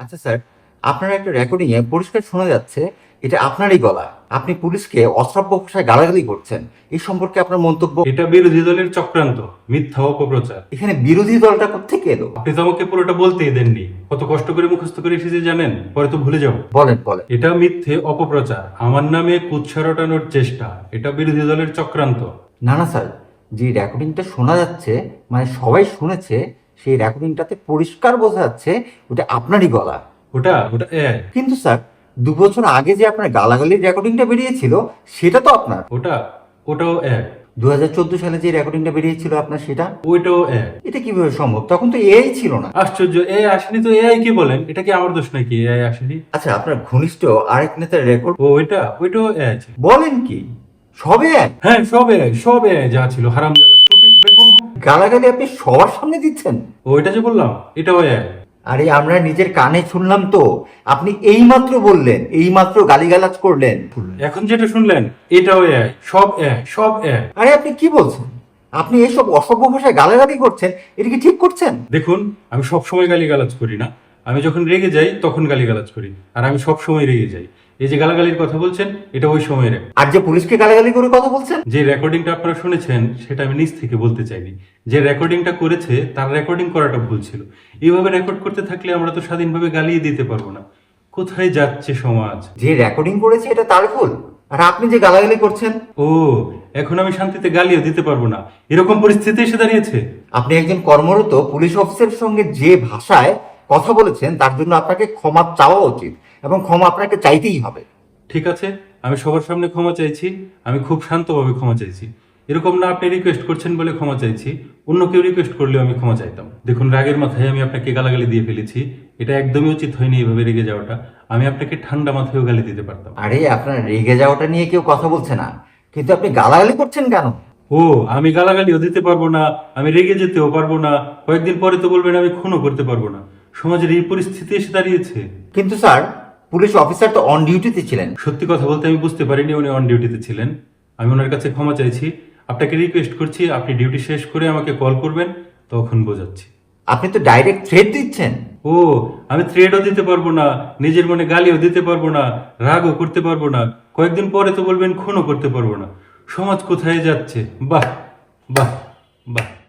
আচ্ছা স্যার আপনার একটা রেকর্ডিং এ পরিষ্কার শোনা যাচ্ছে এটা আপনারই গলা। আপনি পুলিশকে অশ্রাব্য ভাষায় গালাগালি করছেন। এই সম্পর্কে আপনার মন্তব্য? এটা বিরোধী দলের চক্রান্ত মিথ্যা অপপ্রচার। এখানে বিরোধী দলটা কোথেকে এলো? আপনি তো আমাকে পুরোটা বলতেই দেননি। কত কষ্ট করে মুখস্থ করে এসেছে জানেন? পরে তো ভুলে যাব। বলেন বলেন। এটা মিথ্যে অপপ্রচার। আমার নামে কুৎসা রটানোর চেষ্টা। এটা বিরোধী দলের চক্রান্ত। না না স্যার যে রেকর্ডিংটা শোনা যাচ্ছে মানে সবাই শুনেছে সেই রেকর্ডিংটাতে পরিষ্কার বোঝা যাচ্ছে ওটা আপনারই গলা। ওটা ওটা কিন্তু স্যার দু বছর আগে যে আপনার গালাগালির রেকর্ডিংটা বেরিয়েছিল সেটা তো আপনার। ওটা ওটাও এক দু সালে যে রেকর্ডিংটা বেরিয়েছিল আপনার সেটা? ওইটাও এটা কীভাবে সম্ভব? তখন তো এই ছিল না। আশ্চর্য এ আসেনি তো এআই কি বলেন? এটা কি আমার দোষ নাকি এআই আসেনি? আচ্ছা আপনার ঘনিষ্ঠ আরেক নেতার রেকর্ড ও ওইটা ওইটাও এ আছে বলেন কি? সবে হ্যাঁ সব এআই সব এআই যা ছিল হারাম স্টুপিড বেকুব গালাগালি আপনি সবার সামনে দিচ্ছেন? ওইটা যে বললাম এটাও এআই আরে আমরা নিজের কানে শুনলাম তো। আপনি এই মাত্র বললেন এই মাত্র গালিগালাজ করলেন। এখন যেটা শুনলেন এটাও এআই সব সব আরে আপনি কি বলছেন? আপনি এইসব অসভ্য ভাষায় গালাগালি করছেন এটা কি ঠিক করছেন? দেখুন আমি সব সময় গালিগালাজ করি না। আমি যখন রেগে যাই তখন গালিগালাজ করি। আর আমি সব সময় রেগে যাই। এই যে গালাগালির কথা বলছেন এটা ওই সময়ের। আর যে পুলিশকে গালাগালি করে কথা বলছেন? যে রেকর্ডিংটা আপনারা শুনেছেন সেটা আমি নিজ থেকে বলতে চাইনি। যে রেকর্ডিংটা করেছে তার রেকর্ডিং করাটা ভুল ছিল। এইভাবে রেকর্ড করতে থাকলে আমরা তো স্বাধীনভাবে গালিয়ে দিতে পারব না। কোথায় যাচ্ছে সমাজ? যে রেকর্ডিং করেছে এটা তার ভুল। আর আপনি যে গালাগালি করছেন? ও এখন আমি শান্তিতে গালিও দিতে পারব না। এরকম পরিস্থিতি এসে দাঁড়িয়েছে। আপনি একজন কর্মরত পুলিশ অফিসারের সঙ্গে যে ভাষায় কথা বলেছেন তার জন্য আপনাকে ক্ষমা চাওয়া উচিত এবং ক্ষমা আপনাকে চাইতেই হবে। ঠিক আছে আমি সবার সামনে ক্ষমা চাইছি আমি খুব শান্তভাবে ক্ষমা চাইছি। এরকম না আপনি রিকোয়েস্ট করছেন বলে ক্ষমা চাইছি অন্য কেউ রিকোয়েস্ট করলেও আমি ক্ষমা চাইতাম। দেখুন রাগের মাথায় আমি আপনাকে গালাগালি দিয়ে ফেলেছি এটা একদমই উচিত হয়নি এভাবে রেগে যাওয়াটা। আমি আপনাকে ঠান্ডা মাথায়ও গালি দিতে পারতাম। আরে আপনার রেগে যাওয়াটা নিয়ে কেউ কথা বলছে না। কিন্তু আপনি গালাগালি করছেন কেন? ও আমি গালাগালিও দিতে পারব না আমি রেগে যেতেও পারব না কয়েকদিন পরে তো বলবেন আমি খুনও করতে পারব না। সমাজের এই পরিস্থিতি এসে দাঁড়িয়েছে। কিন্তু স্যার পুলিশ অফিসার তো অন ডিউটিতে ছিলেন। সত্যি কথা বলতে আমি বুঝতে পারিনি উনি অন ডিউটিতে ছিলেন। আমি ওনার কাছে ক্ষমা চাইছি। আপনাকে রিকোয়েস্ট করছি আপনি ডিউটি শেষ করে আমাকে কল করবেন তখন বোঝাচ্ছি। আপনি তো ডাইরেক্ট থ্রেড দিচ্ছেন। ও আমি থ্রেডও দিতে পারব না নিজের মনে গালিও দিতে পারব না রাগও করতে পারব না কয়েকদিন পরে তো বলবেন খুনও করতে পারব না। সমাজ কোথায় যাচ্ছে? বাহ বাহ বাহ।